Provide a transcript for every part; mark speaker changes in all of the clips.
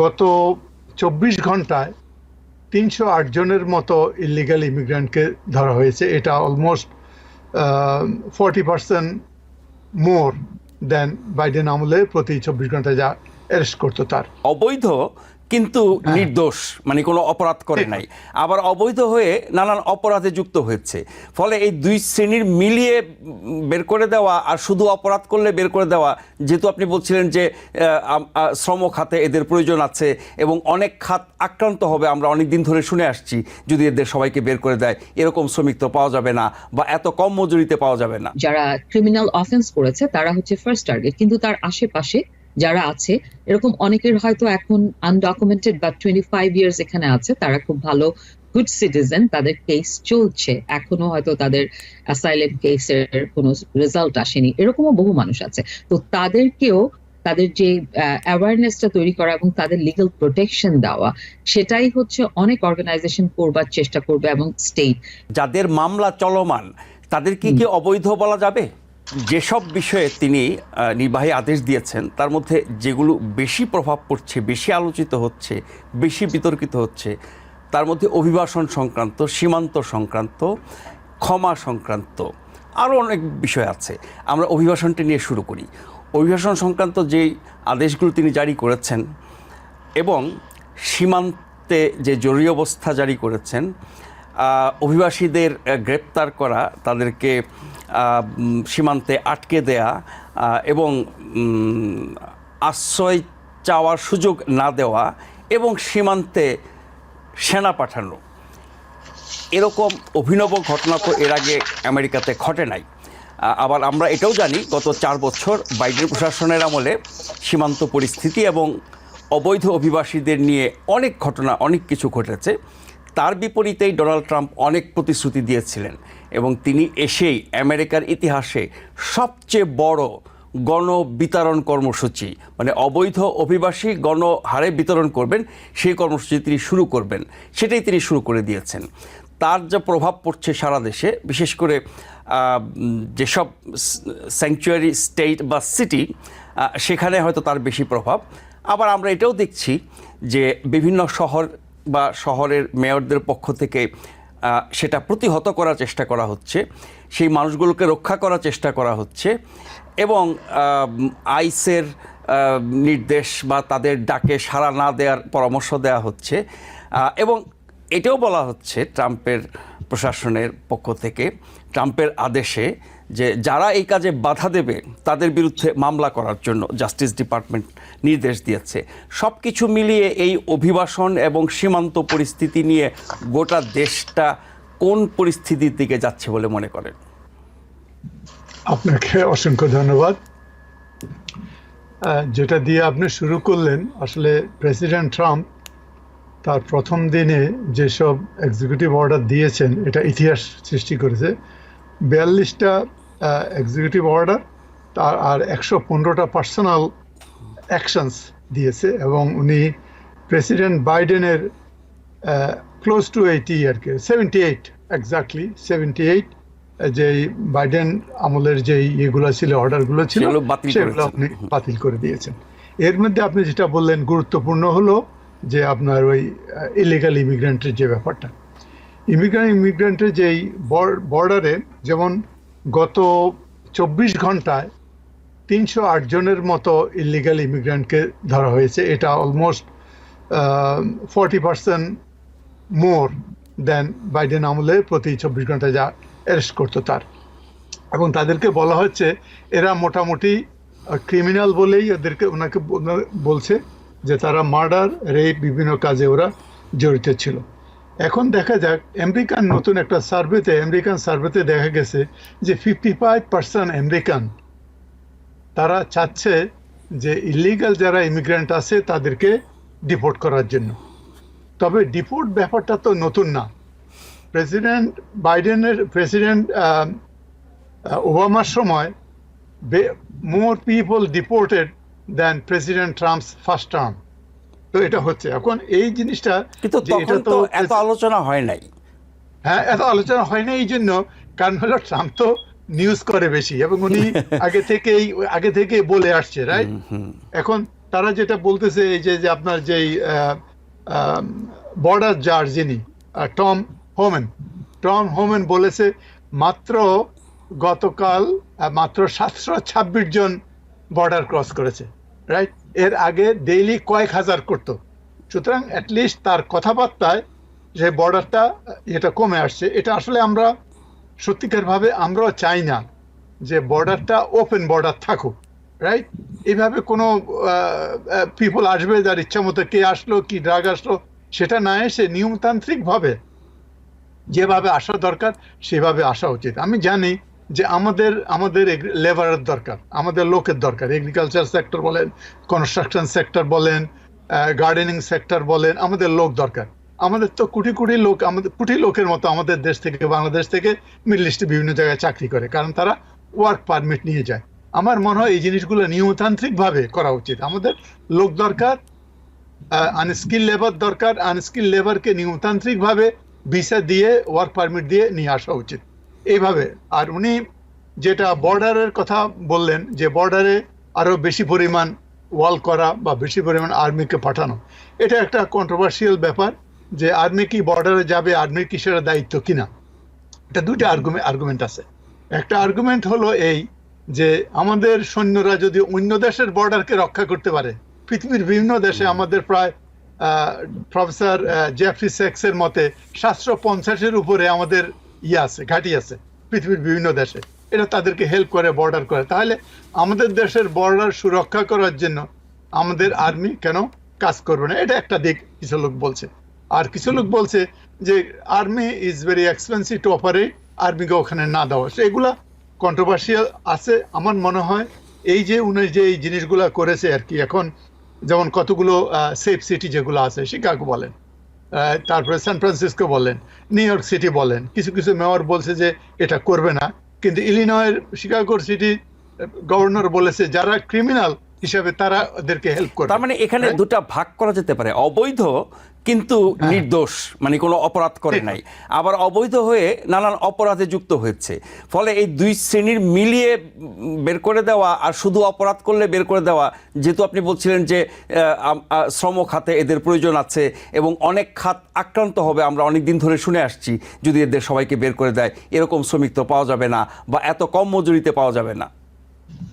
Speaker 1: গত চব্বিশ ঘন্টায় তিনশো আট জনের মতো ইলিগাল ইমিগ্রান্টকে ধরা হয়েছে। এটা almost forty percent more than Biden আমলে প্রতি চব্বিশ ঘন্টায় যা অ্যারেস্ট করতো তার।
Speaker 2: অবৈধ কিন্তু
Speaker 1: হ্যাঁ।
Speaker 2: নির্দোষ মানে কোনো অপরাধ করে নাই। আবার অবৈধ হয়ে নানান অপরাধে যুক্ত হয়েছে। ফলে এই দুই শ্রেণির মিলিয়ে বের করে দেওয়া আর শুধু অপরাধ করলে বের করে দেওয়া যেহেতু আপনি বলছিলেন যে শ্রম খাতে এদের প্রয়োজন আছে এবং অনেক খাত আক্রান্ত হবে আমরা অনেক দিন ধরে শুনে আসছি যদি এদের সবাইকে বের করে দেয় এরকম শ্রমিক তো পাওয়া যাবে না বা এত কম মজুরিতে পাওয়া যাবে না।
Speaker 3: যারা ক্রিমিনাল অফেন্স করেছে তারা হচ্ছে ফার্স্ট টার্গেট কিন্তু তার আশেপাশে যারা আছে এরকম অনেকের হয়তো এখন আনডকুমেন্টেড বা টোয়েন্টি ফাইভ ইয়ার্স এখানে আছে তারা খুব ভালো গুড সিটিজেন তাদের কেস চলছে। এখনও হয়তো তাদের অ্যাসাইলেম কেসের কোনো রেজাল্ট আসেনি। এরকমও বহু মানুষ আছে। তো তাদেরকেও তাদের যে অ্যাওয়ারনেসটা তৈরি করা এবং তাদের লিগাল প্রোটেকশন দেওয়া সেটাই হচ্ছে অনেক অর্গানাইজেশন করবার চেষ্টা করবে এবং স্টেট
Speaker 2: যাদের মামলা চলমান তাদের কি কি অবৈধ বলা যাবে? যেসব বিষয়ে তিনি নির্বাহী আদেশ দিয়েছেন, তার মধ্যে যেগুলো বেশি প্রভাব পড়ছে, বেশি আলোচিত হচ্ছে, বেশি বিতর্কিত হচ্ছে, তার মধ্যে অভিবাসন সংক্রান্ত, সীমান্ত সংক্রান্ত, ক্ষমা সংক্রান্ত আরও অনেক বিষয় আছে। আমরা অভিবাসনটি নিয়ে শুরু করি। অভিবাসন সংক্রান্ত যেই আদেশগুলো তিনি জারি করেছেন এবং সীমান্তে যে জরুরি অবস্থা জারি করেছেন অভিবাসীদের গ্রেপ্তার করা, তাদেরকে সীমান্তে আটকে দেয়া এবং আশ্রয় চাওয়ার সুযোগ না দেওয়া এবং সীমান্তে সেনা পাঠানো। এরকম অভিনব ঘটনা তো এর আগে আমেরিকাতে ঘটে নাই। আবার আমরা এটাও জানি, গত চার বছর বাইডেন প্রশাসনের আমলে সীমান্ত পরিস্থিতি এবং অবৈধ অভিবাসীদের নিয়ে অনেক ঘটনা, অনেক কিছু ঘটেছে। তার বিপরীতেই ডোনাল্ড ট্রাম্প অনেক প্রতিশ্রুতি দিয়েছিলেন এবং তিনি এসেই আমেরিকার ইতিহাসে সবচেয়ে বড় গণ বিতরণ কর্মসূচি মানে অবৈধ অভিবাসী গণহারে বিতরণ করবেন, সেই কর্মসূচি তিনি শুরু করবেন, সেটাই তিনি শুরু করে দিয়েছেন। তার যা প্রভাব পড়ছে সারা দেশে, বিশেষ করে যেসব স্যাংচুয়ারি স্টেট বা সিটি সেখানে হয়তো তার বেশি প্রভাব। আবার আমরা এটাও দেখছি যে বিভিন্ন শহর বা শহরের মেয়রদের পক্ষ থেকে সেটা প্রতিহত করার চেষ্টা করা হচ্ছে, সেই মানুষগুলোকে রক্ষা করার চেষ্টা করা হচ্ছে এবং আইসের নির্দেশ বা তাদের ডাকে সাড়া না দেওয়ার পরামর্শ দেওয়া হচ্ছে। এবং এটাও বলা হচ্ছে ট্রাম্পের প্রশাসনের পক্ষ থেকে, ট্রাম্পের আদেশে যে যারা এই কাজে বাধা দেবে, তাদের বিরুদ্ধে মামলা করার জন্য জাস্টিস ডিপার্টমেন্ট নির্দেশ দিয়েছে। সব কিছু মিলিয়ে এই অভিবাসন এবং সীমান্ত পরিস্থিতি নিয়ে গোটা দেশটা কোন পরিস্থিতির দিকে যাচ্ছে বলে মনে করেন?
Speaker 1: আপনাকে অসংখ্য ধন্যবাদ। যেটা দিয়ে আপনি শুরু করলেন, আসলে প্রেসিডেন্ট ট্রাম্প তার প্রথম দিনে যেসব এক্সিকিউটিভ অর্ডার দিয়েছেন, এটা ইতিহাস সৃষ্টি করেছে। বিয়াল্লিশটা এক্সিকিউটিভ অর্ডার তার আর একশো পনেরোটা পার্সোনাল অ্যাকশনস দিয়েছে এবং উনি প্রেসিডেন্ট বাইডেনের ক্লোজ টু এইটি আর কি seventy eight exactly seventy eight যেই বাইডেন আমলের যে ইয়েগুলো ছিল অর্ডারগুলো ছিল
Speaker 2: সেগুলো।
Speaker 1: আপনি বাতিল করে দিয়েছেন এর মধ্যে আপনি যেটা বললেন গুরুত্বপূর্ণ হলো যে আপনার ওই ইলিগাল ইমিগ্রেন্টের যে ব্যাপারটা ইমিগ্রেন্ট ইমিগ্রেন্টের যেই বর্ডারে যেমন গত চব্বিশ ঘন্টায় তিনশো আট জনের মতো ইলিগাল ইমিগ্রেন্টকে ধরা হয়েছে। এটা almost forty percent more than Biden আমলে প্রতি চব্বিশ ঘন্টায় যা অ্যারেস্ট করতো তার। এবং তাদেরকে বলা হচ্ছে, এরা মোটামুটি ক্রিমিনাল বলেই ওদেরকে, ওনাকে বলছে যে তারা মার্ডার রেপ বিভিন্ন কাজে ওরা জড়িত ছিল। এখন দেখা যাক, আমেরিকান নতুন একটা সার্ভেতে, আমেরিকান সার্ভেতে দেখা গেছে যে ফিফটি ফাইভ পার্সেন্ট আমেরিকান, তারা চাচ্ছে যে ইলিগাল যারা ইমিগ্রেন্ট আছে, তাদেরকে ডিপোর্ট করার জন্য। তবে ডিপোর্ট ব্যাপারটা তো নতুন না। প্রেসিডেন্ট বাইডেনের প্রেসিডেন্ট ওবামার সময় more people deported than president Trump's first term তো এটা হচ্ছে। এখন এই জিনিসটা
Speaker 2: কিন্তু
Speaker 1: এটা
Speaker 2: তখন তো এত আলোচনা হয় নাই।
Speaker 1: হ্যাঁ এত আলোচনা হয় না এই জন্য কারণ হলো ট্রাম্প তো নিউজ করে বেশি এবং উনি আগে থেকেই আগে থেকেই বলে আসছে রাইট এখন তারা যেটা বলতেছে এই যে আপনার যেই বর্ডার জার যিনি টম হোমেন টম হোমেন বলেছে মাত্র গতকাল মাত্র সাতশো ছাব্বিশ জন বর্ডার ক্রস করেছে রাইট এর আগে ডেইলি কয়েক হাজার করতো। সুতরাং অ্যাটলিস্ট তার কথাবার্তায় যে বর্ডারটা এটা কমে আসছে। এটা আসলে আমরা সত্যিকারভাবে আমরাও চাই না যে বর্ডারটা ওপেন বর্ডার থাকুক রাইট এইভাবে কোনো পিপল আসবে যার ইচ্ছা মতো কে আসলো, কি ড্রাগ আসলো, সেটা না এসে নিয়মতান্ত্রিকভাবে যেভাবে আসা দরকার, সেভাবে আসা উচিত। আমি জানি যে আমাদের আমাদের লেবারের দরকার, আমাদের লোকের দরকার। এগ্রিকালচার সেক্টর বলেন কনস্ট্রাকশন সেক্টর বলেন গার্ডেনিং সেক্টর বলেন, আমাদের লোক দরকার। আমাদের তো কোটি কোটি লোক, আমাদের, কোটি লোকের মতো আমাদের দেশ থেকে, বাংলাদেশ থেকে মিডল ইস্টে বিভিন্ন জায়গায় চাকরি করে, কারণ তারা ওয়ার্ক পারমিট নিয়ে যায়। আমার মনে হয় এই জিনিসগুলো নিয়মতান্ত্রিকভাবে করা উচিত। আমাদের লোক দরকার আনস্কিল লেবার দরকার আনস্কিল লেবারকে নিয়মতান্ত্রিকভাবে ভিসা দিয়ে ওয়ার্ক পারমিট দিয়ে নিয়ে আসা উচিত। এইভাবে। আর উনি যেটা বর্ডারের কথা বললেন যে বর্ডারে আরও বেশি পরিমাণ ওয়াল করা বা বেশি পরিমাণ আর্মিকে পাঠানো, এটা একটা কন্ট্রোভার্সিয়াল ব্যাপার যে আর্মি কি বর্ডারে যাবে আর্মির কি সেটা দায়িত্ব কিনা। এটা দুইটা আর্গুমেন্ট আর্গুমেন্ট আছে। একটা আর্গুমেন্ট হলো এই যে আমাদের সৈন্যরা যদি অন্য দেশের বর্ডারকে রক্ষা করতে পারে, পৃথিবীর বিভিন্ন দেশে আমাদের প্রায় প্রফেসর জেফরি সেক্সের মতে সাতশো পঞ্চাশের উপরে আমাদের ইয়ে আছে, ঘাঁটি আছে, পৃথিবীর বিভিন্ন দেশে। এটা তাদেরকে হেল্প করে বর্ডার করে। তাহলে আমাদের দেশের বর্ডার সুরক্ষা করার জন্য আমাদের আর্মি কেন কাজ করবে না? এটা একটা দিক, কিছু লোক বলছে। আর কিছু লোক বলছে যে army is very expensive to operate আর্মিকে ওখানে না দেওয়া। সেগুলা কন্ট্রোভার্সিয়াল আছে, আমার মনে হয়। এই যে, উনি যে এই জিনিসগুলো করেছে আর কি, এখন যেমন কতগুলো সেফ সিটি যেগুলো আছে শিকাগো বলেন। তারপরে সান ফ্রান্সিসকো বলেন নিউ ইয়র্ক সিটি বলেন, কিছু কিছু মেয়র বলছে যে এটা করবে না। কিন্তু ইলিনয়ের শিকাগোর সিটি গভর্নর বলেছে, যারা ক্রিমিনাল হিসাবে তারা ওদেরকে হেল্প করে
Speaker 2: তার মানে এখানে? দুটা ভাগ করা যেতে পারে অবৈধ কিন্তু নির্দোষ মানে কোনো অপরাধ করে নাই। আবার অবৈধ হয়ে নানান অপরাধে যুক্ত হয়েছে। ফলে এই দুই শ্রেণির মিলিয়ে বের করে দেওয়া আর শুধু অপরাধ করলে বের করে দেওয়া যেহেতু আপনি বলছিলেন যে শ্রম খাতে এদের প্রয়োজন আছে এবং অনেক খাত আক্রান্ত হবে আমরা অনেক দিন ধরে শুনে আসছি যদি এদের সবাইকে বের করে দেয় এরকম শ্রমিক তো পাওয়া যাবে না বা এত কম মজুরিতে পাওয়া যাবে না।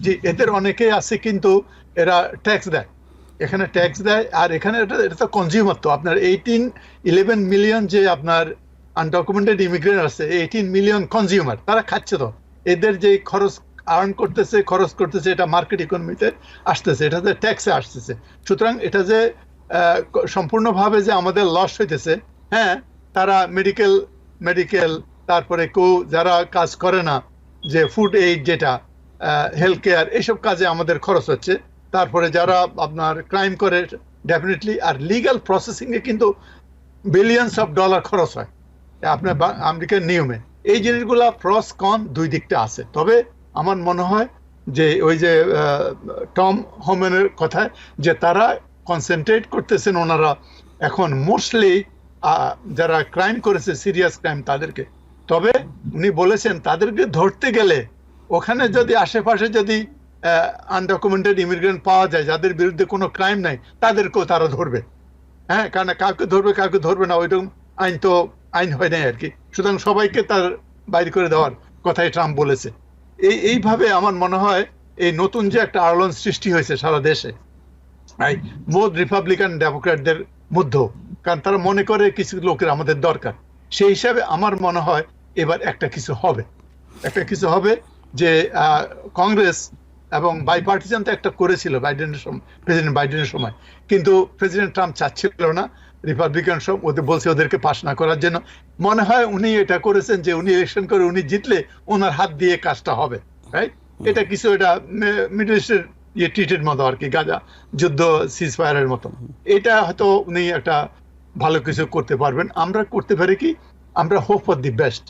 Speaker 1: যে এদের অনেকেই আছে কিন্তু এরা ট্যাক্স দেয়। এখানে ট্যাক্স দেয় আর এখানে এটা এটা তো কনজিউমার তো। আপনার এইটিন ইলেভেন মিলিয়ন যে আপনার আনডকুমেন্টেড ইমিগ্রেন্ট আছে এইটিন মিলিয়ন কনজিউমার তারা খাচ্ছে তো। এদের যে খরচ আর্ন করতেছে, খরচ করতেছে, এটা মার্কেট ইকোনমিতে আসতেছে, এটাতে ট্যাক্সে আসতেছে। সুতরাং এটা যে সম্পূর্ণভাবে যে আমাদের লস হইতেছে হ্যাঁ তারা মেডিকেল মেডিকেল তারপরে কেউ যারা কাজ করে না, যে ফুড এইড যেটা হেলথ কেয়ার এইসব কাজে আমাদের খরচ হচ্ছে। তারপরে যারা আপনার ক্রাইম করে ডেফিনেটলি আর লিগ্যাল প্রসেসিং এ কিন্তু বিলিয়নস অফ ডলার খরচ হয়। আপনার আমেরিকার নিয়মে। এই জিনিসগুলা প্রস কন দুই দিকটা আছে। তবে আমার মনে হয় যে ওই যে টম হোমেনের কথায় যে তারা কনসেন্ট্রেট করতেছেন ওনারা এখন মোস্টলি যারা ক্রাইম করেছে সিরিয়াস ক্রাইম তাদেরকে। তবে উনি বলেছেন, তাদেরকে ধরতে গেলে ওখানে যদি আশেপাশে যদি আনডকুমেন্টেড ইমিগ্রেন্ট পাওয়া যায়, যাদের বিরুদ্ধে কোনো ক্রাইম নাই, তাদেরকেও তারা ধরবে। হ্যাঁ কারণ কাউকে ধরবে কাউকে ধরবে না, ওইরকম আইন তো, আইন হয় নাই আর কি। সুতরাং সবাইকে তার বাইর করে দেওয়ার কথাই ট্রাম্প বলেছে। এই, এইভাবে আমার মনে হয়, এই নতুন যে একটা আলোড়ন সৃষ্টি হয়েছে সারা দেশে বোধ রিপাবলিকান ডেমোক্র্যাটদের মধ্যেও, কারণ তারা মনে করে কিছু লোকের আমাদের দরকার। সেই হিসাবে আমার মনে হয়, এবার একটা কিছু হবে। একটা কিছু হবে যে কংগ্রেস এবং বাইপার্টিজান তো একটা করেছিল বাইডেনের সময় প্রেসিডেন্ট বাইডেনের সময়। কিন্তু প্রেসিডেন্ট ট্রাম্প চাচ্ছিল না রিপাবলিকান সব ওদের বলছে ওদেরকে পাশ না করার জন্য। মনে হয় উনি এটা করেছেন যে উনি ইলেকশন করে উনি জিতলে ওনার হাত দিয়ে কাজটা হবে রাইট এটা কিছু এটা মিডল ইস্টের ইয়ে ট্রিটের মতো আর কি গাজা যুদ্ধ সিজ ফায়ারের মতো। এটা হয়তো উনি একটা ভালো কিছু করতে পারবেন। আমরা করতে পারি কি? আমরা হোপ ফর দি বেস্ট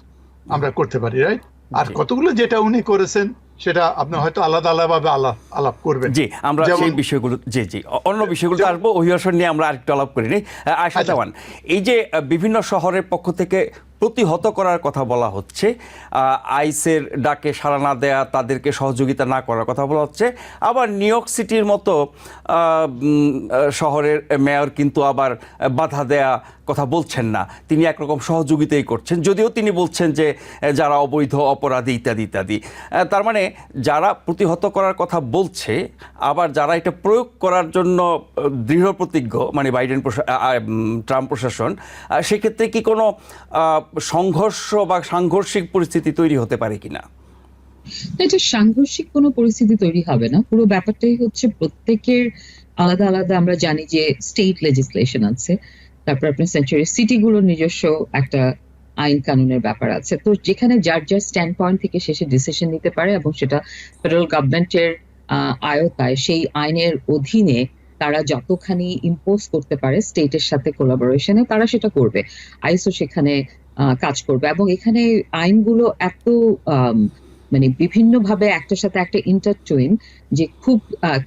Speaker 1: আমরা করতে পারি রাইট আর কতগুলো যেটা উনি করেছেন সেটা আপনি হয়তো আলাদা আলাদাভাবে আলাপ আলাপ করবেন।
Speaker 2: জি আমরা সেই বিষয়গুলো জি জি। অন্য বিষয়গুলো আসব অভিবাসন নিয়ে আমরা আরেকটু আলাপ করি নি আয়সা
Speaker 1: আচ্ছা।
Speaker 2: দেওয়ান এই যে বিভিন্ন শহরের পক্ষ থেকে প্রতিহত করার কথা বলা হচ্ছে। আইসের ডাকে সাড়া না দেয়া, তাদেরকে সহযোগিতা না করার কথা বলা হচ্ছে। আবার নিউ ইয়র্ক সিটির মতো শহরের মেয়র কিন্তু আবার বাধা দেয়া কথা বলছেন না। তিনি একরকম সহযোগিতাই করছেন। যদিও তিনি বলছেন যে, যারা অবৈধ, অপরাধী ইত্যাদি ইত্যাদি। তার মানে যারা প্রতিহত করার কথা বলছে, আবার যারা এটা প্রয়োগ করার জন্য দৃঢ় প্রতিজ্ঞ মানে বাইডেন ট্রাম্প প্রশাসন সেক্ষেত্রে কি কোনো সংঘর্ষ বা সাংঘর্ষিক পরিস্থিতি তৈরি হতে পারে কিনা?
Speaker 3: এটা সাংঘর্ষিক কোনো পরিস্থিতি তৈরি হবে না। পুরো ব্যাপারটাই হচ্ছে প্রত্যেকের আলাদা আলাদা আমরা জানি যে স্টেট লেজিসলেশন আছে। তারপর আপনার সেঞ্চুরি সিটিগুলোর নিজস্ব একটা আইন কানুনের ব্যাপার আছে। তো যেখানে যার যার স্ট্যান্ড পয়েন্ট থেকে শেষে ডিসিশন নিতে পারে এবং সেটা ফেডারেল গভর্নমেন্টের আয়তায় সেই আইনের অধীনে তারা যতখানি ইম্পোজ করতে পারে স্টেটের সাথে কোলাবোরেশনে তারা সেটা করবে। আইসো সেখানে কাজ করবে। এবং এখানে আইনগুলো এত মানে বিভিন্নভাবে একটার সাথে একটা ইন্টারচুইন যে খুব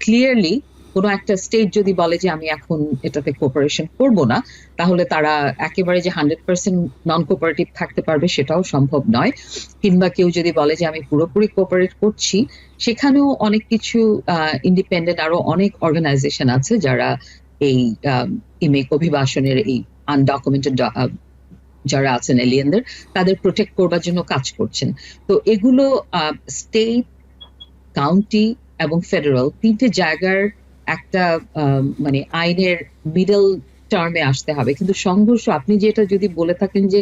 Speaker 3: ক্লিয়ারলি কোনো একটা স্টেট যদি বলে যে আমি এখন এটাতে কোপারেশন করব না, তাহলে তারা একেবারে যে হান্ড্রেড পার্সেন্ট নন কোপারেটিভ থাকতে পারবে সেটাও সম্ভব নয়। কিংবা কেউ যদি বলে যে আমি পুরোপুরি কোপারেট করছি, সেখানেও অনেক কিছু ইন্ডিপেন্ডেন্ট আরও অনেক অর্গানাইজেশন আছে যারা এই ইমেক অভিবাসনের এই আনডকুমেন্টেড যারা আছেন এলিয়েনদের তাদের প্রোটেক্ট করবার জন্য কাজ করছেন। তো এগুলো স্টেট কাউন্টি এবং ফেডারেল তিনটে জায়গার একটা মানে আইনের মিডল টার্মে আসতে হবে। কিন্তু সংঘর্ষ, আপনি যেটা যদি বলে থাকেন যে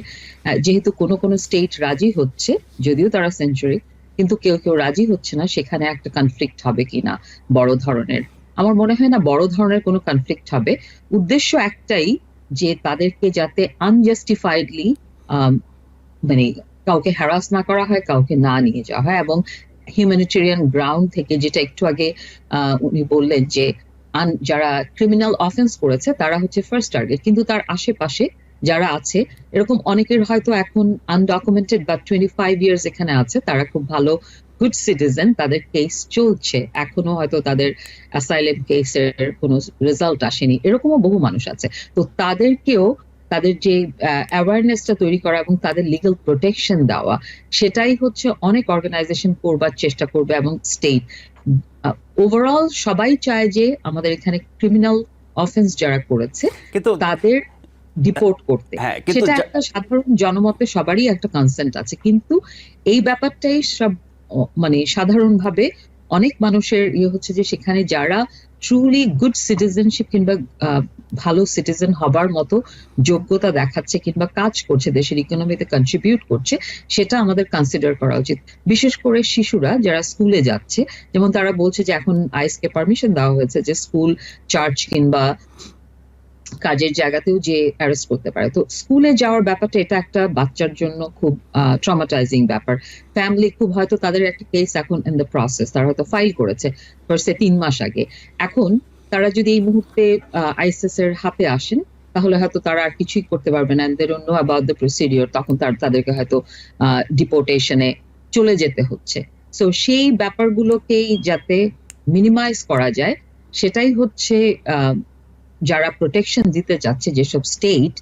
Speaker 3: যেহেতু কোনো কোনো স্টেট রাজি হচ্ছে, যদিও তারা সেঞ্চুরি কিন্তু কেউ কেউ রাজি হচ্ছে না, সেখানে একটা কনফ্লিক্ট হবে কিনা বড় ধরনের। আমার মনে হয় না বড় ধরনের কোনো কনফ্লিক্ট হবে। উদ্দেশ্য একটাই যে তাদেরকে যাতে আনজাস্টিফাইডলি মানে কাউকে হ্যারাস না করা হয়, কাউকে না নিয়ে যাওয়া হয় এবং হিউম্যানিটেরিয়ান গ্রাউন্ড থেকে যেটা একটু আগে উনি বললেন যে যারা ক্রিমিনাল অফেন্স করেছে, তারা হচ্ছে ফার্স্ট টার্গেট কিন্তু তার আশেপাশে যারা আছে, এরকম অনেকের হয়তো এখন আনডকুমেন্টেড বা টোয়েন্টি ফাইভ ইয়ার্স এখানে আছে, তারা খুব ভালো গুড সিটিজেন তাদের কেস চলছে। এখনও হয়তো তাদের অ্যাসাইলেম কেসের কোনো রেজাল্ট আসেনি। এরকমও বহু মানুষ আছে। তো তাদেরকেও তাদের যে অ্যাওয়ারনেসটা তৈরি করা এবং তাদের লিগাল প্রোটেকশন দেওয়া সেটাই হচ্ছে অনেক অর্গানাইজেশন করবার চেষ্টা করবে এবং স্টেট ওভারঅল সবাই চায় যে আমাদের এখানে ক্রিমিনাল অফেন্স যারা করেছে তাদের ডিপোর্ট করতে।
Speaker 2: হ্যাঁ
Speaker 3: সেটা একটা সাধারণ জনমতে সবারই একটা কনসেন্ট আছে। কিন্তু এই ব্যাপারটাই সব মানে সাধারণভাবে অনেক মানুষের ইয়ে হচ্ছে যে সেখানে যারা ট্রুলি গুড সিটিজেনশিপ কিংবা ভালো সিটিজেন হবার মতো যোগ্যতা দেখাচ্ছে কিংবা কাজ করছে, দেশের ইকোনমিতে কন্ট্রিবিউট করছে, সেটা আমাদের কনসিডার করা উচিত। বিশেষ করে শিশুরা যারা স্কুলে যাচ্ছে, যেমন তারা বলছে যে এখন আইসকে পারমিশন দেওয়া হয়েছে যে স্কুল চার্চ কিংবা কাজের জায়গাতেও যে অ্যারেস্ট করতে পারে। তো স্কুলে যাওয়ার ব্যাপারটা, এটা একটা বাচ্চার জন্য খুব ট্রমাটাইজিং ব্যাপার। ফ্যামিলি খুব হয়তো তাদের একটা কেস এখন ইন দ্য প্রসেস তারা হয়তো ফাইল করেছে ফার্স্টে তিন মাস আগে। এখন তারা যদি এই মুহূর্তে আইসিএস এর হাতে আসেন, তাহলে হয়তো তারা আর কিছুই করতে পারবে না। They're no about the procedure তখন তার, তাদেরকে হয়তো ডিপোর্টেশনে চলে যেতে হচ্ছে। সো সেই ব্যাপারগুলোকেই যাতে মিনিমাইজ করা যায়, সেটাই হচ্ছে যারা প্রোটেকশন দিতে যাচ্ছে যেসব স্টেট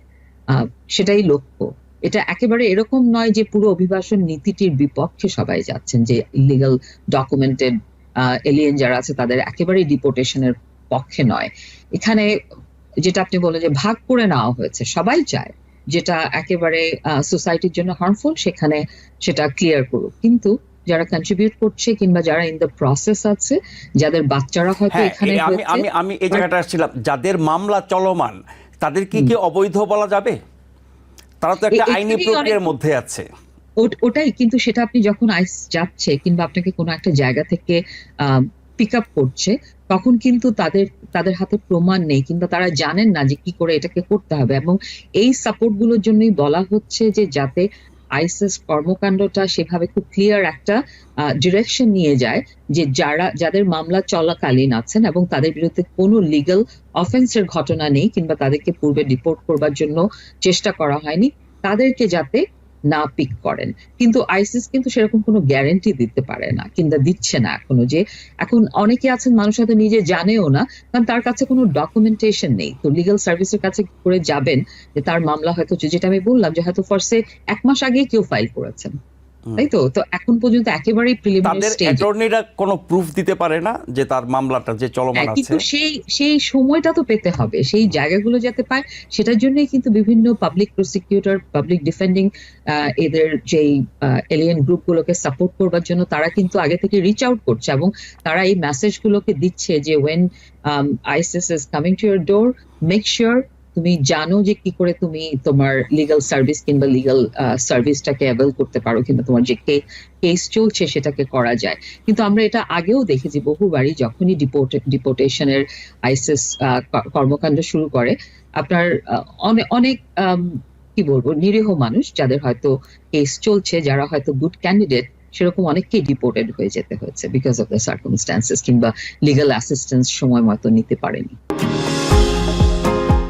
Speaker 3: সেটাই লক্ষ্য। এটা একেবারে এরকম নয় যে পুরো অভিবাসন নীতিটির বিপক্ষে সবাই যাচ্ছেন, যে ইলিগাল ডকুমেন্টেড এলিয়েন যারা আছে তাদের একেবারেই ডিপোর্টেশনের পক্ষে নয়। এখানে যেটা আপনি বলে যে ভাগ করে নেওয়া হয়েছে, সবাই চায় যেটা একেবারে সোসাইটির জন্য হার্মফুল সেখানে সেটা ক্লিয়ার করুক। কিন্তু যারা কন্ট্রিবিউট করছে কিংবা যারা ইন দ্য প্রসেস আছে যাদের বাচ্চারা হয়তো
Speaker 2: হ্যাঁ
Speaker 3: এখানে
Speaker 2: আমি আমি আমি এই জায়গাটা আসছিলাম। যাদের মামলা চলমান তাদের কি কি অবৈধ বলা যাবে? তারা তো একটা আইনি প্রক্রিয়ার মধ্যে আছে।
Speaker 3: ওটাই কিন্তু সেটা আপনি যখন আইস যাচ্ছে কিংবা আপনাকে কোনো একটা জায়গা থেকে পিক আপ করছে তখন কিন্তু তাদের তাদের হাতে প্রমাণ নেই কিংবা তারা জানেন না যে কি করে এটাকে করতে হবে। এবং এই সাপোর্টগুলোর জন্যই বলা হচ্ছে যে যাতে আইসিএস কর্মকাণ্ডটা সেভাবে খুব ক্লিয়ার একটা ডিরেকশন নিয়ে যায় যে যারা, যাদের মামলা চলাকালীন আছেন এবং তাদের বিরুদ্ধে কোনো লিগাল অফেন্সের ঘটনা নেই কিংবা তাদেরকে পূর্বে ডিপোর্ট করবার জন্য চেষ্টা করা হয়নি, তাদেরকে যাতে না পিক করেন কিন্তু আইসিস কিন্তু সেরকম কোনো গ্যারেন্টি দিতে পারে না, কিংবা দিচ্ছে না এখনও যে এখন অনেকে আছেন, মানুষ হয়তো নিজে জানেও না, কারণ তার কাছে কোনো ডকুমেন্টেশন নেই তো লিগাল সার্ভিসের কাছে করে যাবেন যে তার মামলা হয়তো যেটা আমি বললাম যে হয়তো ফর্সে এক মাস আগে কেউ ফাইল করেছেন। তাই তো? তো এখন পর্যন্ত একেবারেই প্রিলিমিনারি
Speaker 2: তাদের অ্যাটর্নিরা কোনো প্রুফ দিতে পারে না যে তার মামলাটা যে চলমান
Speaker 3: হ্যাঁ,
Speaker 2: আছে।
Speaker 3: কিন্তু সেই সেই সময়টা তো পেতে হবে। সেই জায়গাগুলো যাতে পায় সেটার জন্যই কিন্তু বিভিন্ন পাবলিক প্রসিকিউটর পাবলিক ডিফেন্ডিং এদের যেই এলিয়েন গ্রুপগুলোকে সাপোর্ট করবার জন্য তারা কিন্তু আগে থেকে রিচ আউট করছে এবং তারা এই মেসেজগুলোকে দিচ্ছে যে when ISIS is coming to your door make sure তুমি জানো যে কি করে তুমি তোমার লিগাল সার্ভিস কিংবা লিগাল সার্ভিসটাকে অ্যাভেল করতে পারো কিংবা তোমার যে কেস চলছে সেটাকে করা যায়। কিন্তু আমরা এটা আগেও দেখেছি, বহুবারই যখনই ডিপোর্ট ডিপোর্টেশনের আইসিস কর্মকাণ্ড শুরু করে, আপনার অনেক কি বলব, নিরীহ মানুষ যাদের হয়তো কেস চলছে, যারা হয়তো গুড ক্যান্ডিডেট সেরকম অনেককেই ডিপোর্টেড হয়ে যেতে হয়েছে বিকজ অফ দ্য সার্কমস্টান্সেস কিংবা লিগাল অ্যাসিস্ট্যান্স সময় মতো নিতে পারেনি।